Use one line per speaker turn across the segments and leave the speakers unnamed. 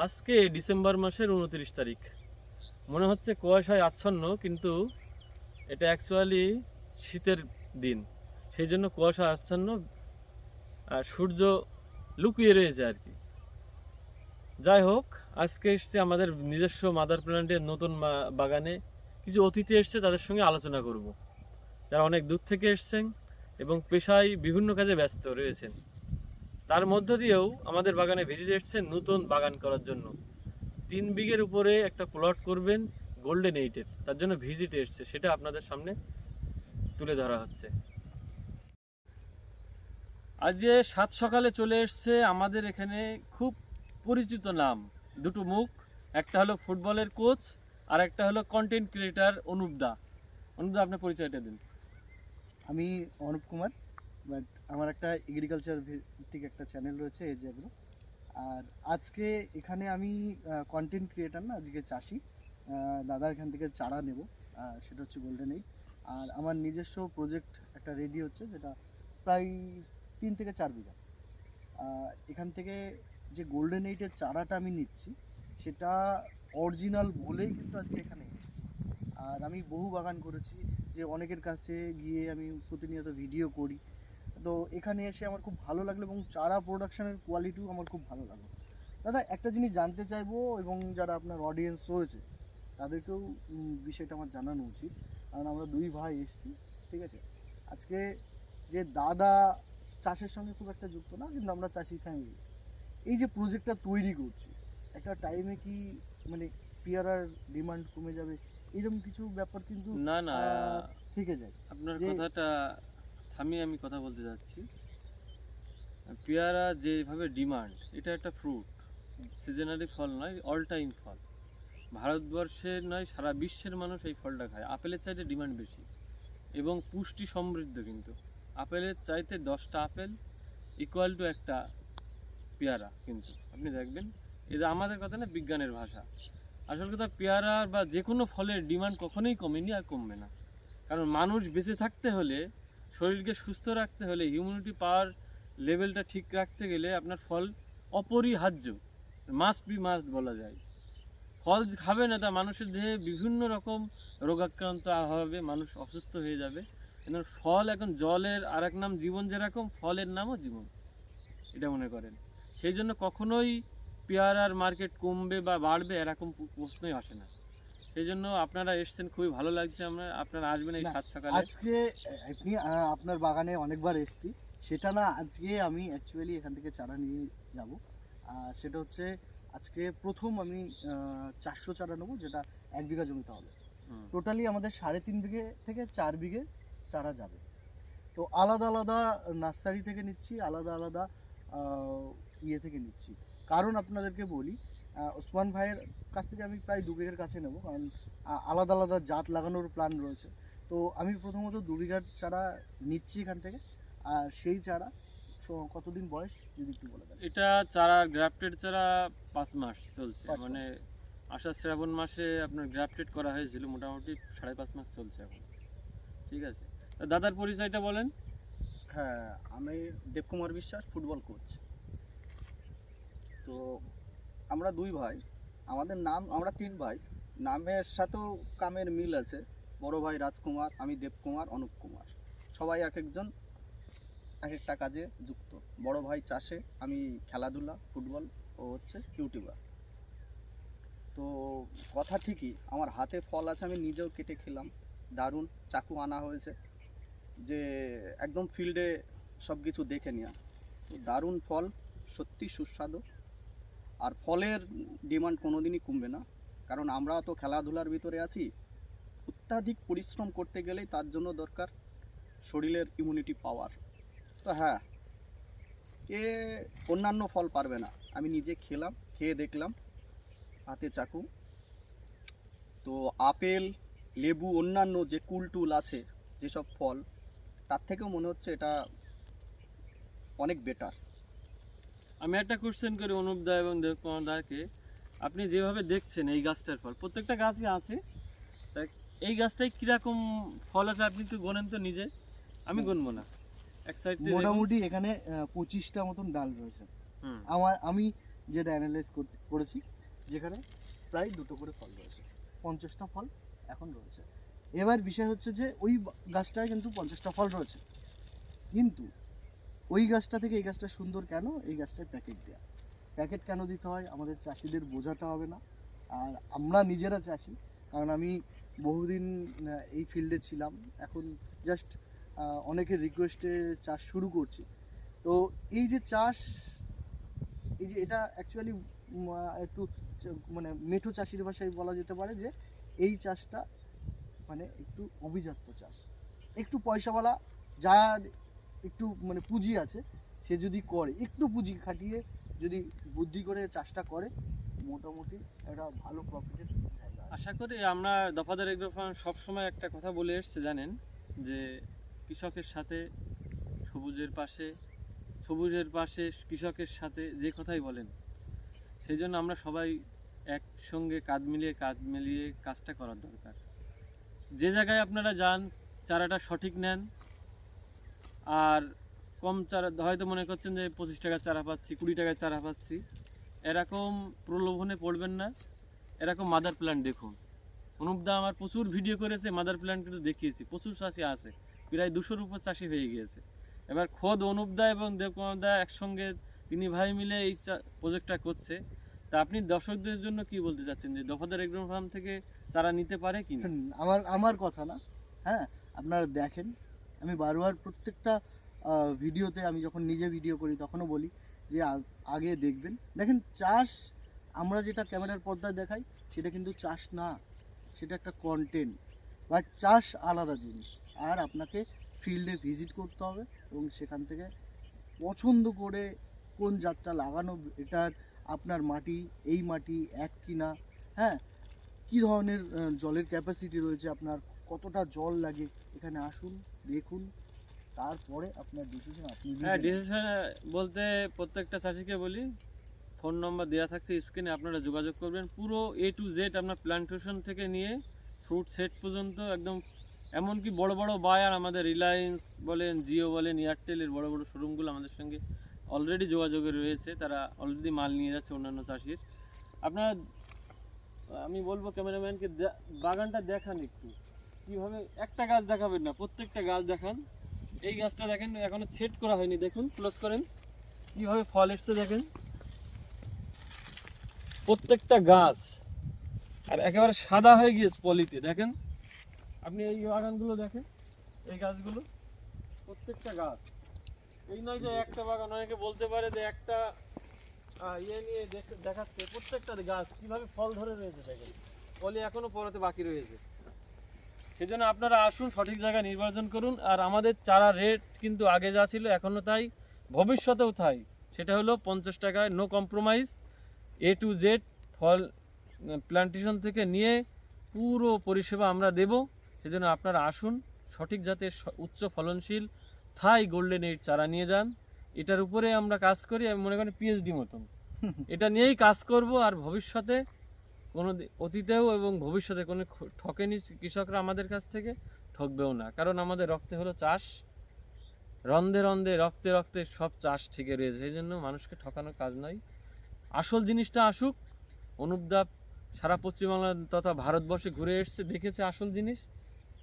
আজকে ডিসেম্বর মাসের উনত্রিশ তারিখ। মনে হচ্ছে কুয়াশায় আচ্ছন্ন, কিন্তু এটা অ্যাকচুয়ালি শীতের দিন। সেই জন্য কুয়াশা আচ্ছন্ন, আর সূর্য লুকিয়ে রয়েছে আর কি। যাই হোক, আজকে এসছে আমাদের নিজস্ব মাদার প্ল্যান্টের নতুন বাগানে। কিছু অতিথি এসছে, তাদের সঙ্গে আলোচনা করব। যারা অনেক দূর থেকে এসছেন এবং পেশায় বিভিন্ন কাজে ব্যস্ত রয়েছেন। তার মধ্য দিয়েও আমাদের বাগানে ভিজিট এসছেন নতুন বাগান করার জন্য। তিন বিঘের উপরে একটা প্লট করবেন গোল্ডেন এইটের তার জন্য ভিজিট এসছে, সেটা আপনাদের সামনে তুলে ধরা হচ্ছে। আজ যে সাত সকালে চলে এসছে আমাদের এখানে খুব পরিচিত নাম, দুটো মুখ। একটা হলো ফুটবলের কোচ, আর একটা হলো কন্টেন্ট ক্রিয়েটার অনুপদা অনুপদা আপনার পরিচয়টা দিন।
আমি অনুপ কুমার বাট আমার একটা এগ্রিকালচার ভিত্তিক একটা চ্যানেল রয়েছে এজ এগ্রো আর আজকে এখানে আমি কন্টেন্ট ক্রিয়েটার না, আজকে চাষি। দাদার এখান থেকে চারা নেব। সেটা হচ্ছে গোল্ডেন এইট আর আমার নিজস্ব প্রজেক্ট একটা রেডি হচ্ছে, যেটা প্রায় তিন থেকে চার বিঘা। এখান থেকে যে গোল্ডেন এইটের চারাটা আমি নিচ্ছি, সেটা অরিজিনাল বলেই কিন্তু আজকে এখানে এসেছি। আর আমি বহু বাগান করেছি, যে অনেকের কাছে গিয়ে আমি প্রতিনিয়ত ভিডিও করি। তো এখানে এসে আমার খুব ভালো লাগল এবং চারা প্রোডাকশনের কোয়ালিটিও আমার খুব ভালো লাগল। দাদা একটা জিনিস জানতে চাইব এবং যারা আপনার অডিয়েন্স রয়েছে তাদেরকেও বিষয়টা আমার জানানো উচিত। কারণ আমরা দুই ভাই এসেছি ঠিক আছে? আজকে যে দাদা চাষের সঙ্গে খুব একটা যুক্ত না কিন্তু আমরা চাষি ফ্যামিলি এই যে প্রজেক্টটা তৈরি করছি একটা টাইমে কি মানে পেয়ারার ডিমান্ড কমে যাবে? এরকম কিছু ব্যাপার কিন্তু
না না।
থেকে যায়।
আপনার কথাটা থামিয়ে আমি কথা বলতে যাচ্ছি। পেয়ারা যেভাবে ডিমান্ড, এটা একটা ফ্রুট, সিজনারি ফল নয় অল টাইম ফল। ভারতবর্ষের নয়, সারা বিশ্বের মানুষ এই ফলটা খায়। আপেলের চাইতে ডিমান্ড বেশি এবং পুষ্টি সমৃদ্ধ কিন্তু। আপেলের চাইতে দশটা আপেল ইকুয়াল টু একটা পেয়ারা কিন্তু। আপনি দেখবেন এটা আমাদের কথা না, বিজ্ঞানের ভাষা। আসল কথা পেয়ারা বা যে কোনো ফলের ডিমান্ড কখনোই কমেনি আর কমবে না। কারণ মানুষ বেঁচে থাকতে হলে শরীরকে সুস্থ রাখতে হলে হিউম্যানিটি পাওয়ার লেভেলটা ঠিক রাখতে গেলে আপনার ফল অপরিহার্য। মাস্ট বি মাস্ট বলা যায়। ফল খাবে না তা মানুষের দেহে বিভিন্ন রকম রোগাক্রান্ত হবে, মানুষ অসুস্থ হয়ে যাবে। ফল এখন জলের আর এক নাম জীবন যেরকম, ফলের নামও জীবন। এটা মনে করেন। সেই জন্য কখনোই পেয়ারার মার্কেট কমবে বা বাড়বে এরকম প্রশ্নই আসে না। সেই জন্য আপনারা এসছেন খুবই ভালো লাগছে আমরা আপনারা আসবেন এই সাত সকালে
আজকে আপনি আপনার বাগানে অনেকবার এসেছি। সেটা না আজকে আমি অ্যাকচুয়ালি এখান থেকে চারা নিয়ে যাব। সেটা হচ্ছে আজকে প্রথম আমি চারশো চারা নেব যেটা এক বিঘা জমিতে হবে। টোটালি আমাদের সাড়ে তিন বিঘে থেকে চার বিঘে চারা যাবে। তো আলাদা আলাদা নার্সারি থেকে নিচ্ছি আলাদা আলাদা ইয়ে থেকে নিচ্ছি। কারণ আপনাদেরকে বলি ওসমান ভাইয়ের কাছ থেকে আমি প্রায় দু বিঘার কাছে নেব কারণ আলাদা আলাদা জাত লাগানোর প্ল্যান রয়েছে। তো আমি প্রথমত দু বিঘার চারা নিচ্ছি এখান থেকে আর সেই চারা কতদিন বয়স যদি একটু বলে দেন?
এটা চারা গ্রাফটেড চারা পাঁচ মাস চলছে। মানে আষাঢ় শ্রাবণ মাসে আপনার গ্রাফটেড করা হয়েছিল মোটামুটি সাড়ে পাঁচ মাস চলছে এখন। ঠিক আছে? দাদার পরিচয়টা বলেন।
হ্যাঁ আমি দেবকুমার বিশ্বাস ফুটবল কোচ তো আমরা দুই ভাই। আমাদের নাম, আমরা তিন ভাই। নামের সাথেও কামের মিল আছে। বড় ভাই রাজকুমার, আমি দেবকুমার, অনুপ কুমার। সবাই এক একজন এক একটা কাজে যুক্ত। বড় ভাই চাষে, আমি খেলাধুলা, ফুটবল ও হচ্ছে ইউটিউবার। তো কথা ঠিকই, আমার হাতে ফল আছে, আমি নিজেও কেটে খেলাম। দারুণ, চাকু আনা হয়েছে। যে একদম ফিল্ডে সব কিছু দেখে নেওয়া দারুণ ফল, সত্যি সুস্বাদু। আর ফলের ডিমান্ড কোনোদিনই কমবে না। কারণ আমরা তো খেলাধুলার ভিতরে আছি। অত্যাধিক পরিশ্রম করতে গেলেই তার জন্য দরকার শরীরের ইমিউনিটি পাওয়ার তো হ্যাঁ এ অন্যান্য ফল পারবে না। আমি নিজে খেলাম, খেয়ে দেখলাম, হাতে চাকু। তো আপেল, লেবু, অন্যান্য যে কুল টুল আছে, যেসব ফল, তার থেকেও মনে হচ্ছে এটা অনেক বেটার
আমি একটা কোশ্চেন করি অনুপ দা এবং দেবকুমার দাকে। আপনি যেভাবে দেখছেন এই গাছটার ফল প্রত্যেকটা গাছই আছে এই গাছটায় কীরকম ফল আছে আপনি একটু গোনেন তো নিজে। আমি গুনবো না। এক সাইড
মোটামুটি এখানে পঁচিশটা মতন ডাল রয়েছে। আমার আমি যেটা অ্যানালাইজ করেছি যেখানে প্রায় দুটো করে ফল রয়েছে। পঞ্চাশটা ফল এখন রয়েছে। এবার বিষয় হচ্ছে যে ওই গাছটায় কিন্তু পঞ্চাশটা ফল রয়েছে। কিন্তু ওই গাছটা থেকে এই গাছটা সুন্দর কেন? এই গাছটায় প্যাকেট দেওয়া প্যাকেট কেন দিতে হয়? আমাদের চাষিদের বোঝাতে হবে না। আর আমরা নিজেরা চাষি, কারণ আমি বহুদিন এই ফিল্ডে ছিলাম। এখন জাস্ট অনেকের রিকোয়েস্টে চাষ শুরু করছি। তো এই যে চাষ, এই যে এটা অ্যাকচুয়ালি একটু মানে মেঠো চাষির ভাষায় বলা যেতে পারে যে, এই চাষটা মানে একটু অভিজাত্য চাষ। একটু পয়সাওয়ালা, যার একটু মানে পুঁজি আছে, সে যদি করে, একটু পুঁজি খাটিয়ে যদি বুদ্ধি করে চাষটা করে, মোটামুটি একটা ভালো প্রফিটের জায়গা
আশা করি আমরা দফাদার এগ্রো ফার্ম সবসময় একটা কথা বলে এসছে, জানেন? যে কৃষকের সাথে, সবুজের পাশে সবুজের পাশে কৃষকের সাথে যে কথাই বলেন, সেই জন্য আমরা সবাই একসঙ্গে কাঁধ মিলিয়ে কাঁধ মিলিয়ে কাজটা করার দরকার। যে জায়গায় আপনারা যান, চারাটা সঠিক নেন আর কম চারা, হয়তো মনে করছেন যে পঁচিশ টাকার চারা পাচ্ছি, কুড়ি টাকার চারা পাচ্ছি। এরকম প্রলোভনে পড়বেন না। এরকম মাদার প্ল্যান্ট দেখুন। অনুপদা আমার প্রচুর ভিডিও করেছে মাদার প্ল্যান্ট কিন্তু দেখিয়েছি। প্রচুর চাষি আছে। প্রায় দুশোর উপর চাষি হয়ে গিয়েছে। এবার খোদ অনুপদা এবং দেবকুমারদা একসঙ্গে তিনি ভাই মিলে এই প্রজেক্টটা করছে। তা আপনি দর্শকদের জন্য কি বলতে চাচ্ছেন? যে দফাদার এগ্রো ফার্ম থেকে চারা নিতে পারে কি
আমার আমার কথা না। হ্যাঁ আপনারা দেখেন। আমি বারবার প্রত্যেকটা ভিডিওতে আমি যখন নিজে ভিডিও করি, তখনও বলি যে আগে দেখবেন। দেখেন, চাষ আমরা যেটা ক্যামেরার পর্দায় দেখাই, সেটা কিন্তু চাষ না। সেটা একটা কন্টেন্ট বাট চাষ আলাদা জিনিস। আর আপনাকে ফিল্ডে ভিজিট করতে হবে এবং সেখান থেকে পছন্দ করে কোন জাতটা লাগানো, এটার আপনার মাটি, এই মাটি এক কিনা হ্যাঁ? কি ধরনের জলের ক্যাপাসিটি রয়েছে আপনার? কতটা জল লাগে এখানে আসুন দেখুন তারপরে আপনার ডিসিশন আপনি
হ্যাঁ। ডিসিশন বলতে প্রত্যেকটা চাষিকে বলি ফোন নম্বর দেওয়া থাকছে স্ক্রিনে আপনারা যোগাযোগ করবেন। পুরো এ টু জেড আপনার প্ল্যান্টেশন থেকে নিয়ে ফ্রুট সেট পর্যন্ত একদম এমনকি বড় বড় বায়ার আমাদের রিলায়েন্স বলেন জিও বলেন এয়ারটেলের বড় বড় শোরুমগুলো আমাদের সঙ্গে অলরেডি যোগাযোগে রয়েছে তারা অলরেডি মাল নিয়ে যাচ্ছে অন্যান্য চাষির। আপনারা আমি বলব ক্যামেরাম্যানকে বাগানটা দেখান একটু। কীভাবে একটা গাছ দেখাবেন না, প্রত্যেকটা গাছ দেখান। এই গাছটা দেখেন, এখনও সেট করা হয়নি, দেখুন ক্লোজ করেন। কীভাবে ফল এসছে দেখেন। প্রত্যেকটা গাছ, আর একেবারে সাদা হয়ে গিয়েছে পলিতে, দেখেন। আপনি এই বাগানগুলো দেখেন, এই গাছগুলো, প্রত্যেকটা গাছ। এই নয় যে একটা বাগান, অনেকে বলতে পারে যে একটা ইয়ে নিয়ে দেখ- দেখাচ্ছে, প্রত্যেকটা গাছ কীভাবে ফল ধরে রয়েছে দেখেন। ফলে এখনও পড়াতে বাকি রয়েছে। সেজন্য আপনারা আসুন সঠিক জায়গায় নির্বাচন করুন। আর আমাদের চারা রেট কিন্তু আগে যা ছিল এখনও তাই। ভবিষ্যতেও তাই। সেটা হলো পঞ্চাশ টাকায় no compromise A to Z fall plantation থেকে নিয়ে পুরো পরিষেবা আমরা দেব। সেজন্য আপনারা আসুন সঠিক জাতের স- উচ্চ ফলনশীল থাই গোল্ডেন এইট চারা নিয়ে যান। এটার উপরে আমরা কাজ করি আমি মনে করি পিএইচডি মতন। এটা নিয়েই কাজ করব আর ভবিষ্যতে কোনো অতীতেও এবং ভবিষ্যতে কোনো ঠকেনি কৃষকরা আমাদের কাছ থেকে ঠকবেও না। কারণ আমাদের রক্তে হলো চাষ। রন্ধে রন্ধে রক্তে রক্তে সব চাষ ঠিকই রয়েছে। সেই জন্য মানুষকে ঠকানোর কাজ নয়। আসল জিনিসটা আসুক। অনুপদা সারা পশ্চিমবাংলা তথা ভারতবর্ষে ঘুরে এসছে দেখেছে আসল জিনিস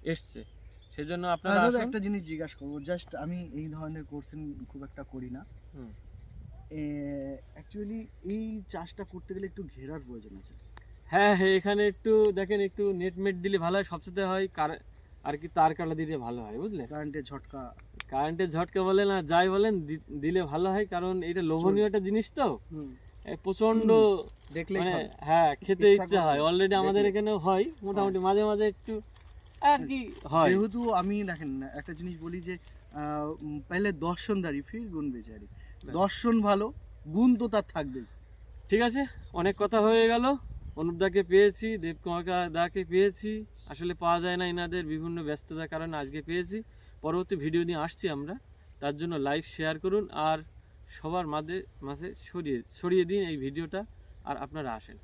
এসছে। সেজন্য আপনারা।
একটা জিনিস জিজ্ঞাসা করব। জাস্ট আমি এই ধরনের কোর্সেন খুব একটা করি না।
হুম।
অ্যাকচুয়ালি এই চাষটা করতে গেলে একটু ঘেরার প্রয়োজন আছে।
হ্যাঁ হ্যাঁ এখানে একটু দেখেন একটু নেট মেট দিলে ভালো হয় সবচেয়ে হয় কার- আর কি তার কাটা দিলে ভালো হয় বুঝলে
কারেন্টের ঝটকা।
কারেন্টের ঝটকা বলেন আর যাই বলেন দিলে ভালো হয় কারণ এটা লোভনীয় একটা জিনিস তো। প্রচণ্ড
দেখলে
মানে হ্যাঁ খেতে
ইচ্ছা
হয়। অলরেডি আমাদের। এখানেও হয় মোটামুটি মাঝে মাঝে একটু আর কি হয়।
যেহেতু আমি দেখেন একটা জিনিস বলি যে আহ, উম, পেলে দর্শনদারি ফির গুণ বেচারি। দর্শন ভালো গুণ তো তার থাকবেই।
ঠিক আছে অনেক কথা হয়ে গেল। অনুপদাকে পেয়েছি দেবকুমার দাকে পেয়েছি। আসলে পাওয়া যায় না এনাদের বিভিন্ন ব্যস্ততার কারণে আজকে পেয়েছি। পরবর্তী ভিডিও নিয়ে আসছি আমরা। তার জন্য লাইক শেয়ার করুন আর সবার মাঝে মাঝে ছড়িয়ে ছড়িয়ে দিন এই ভিডিওটা আর আপনারা আসেন।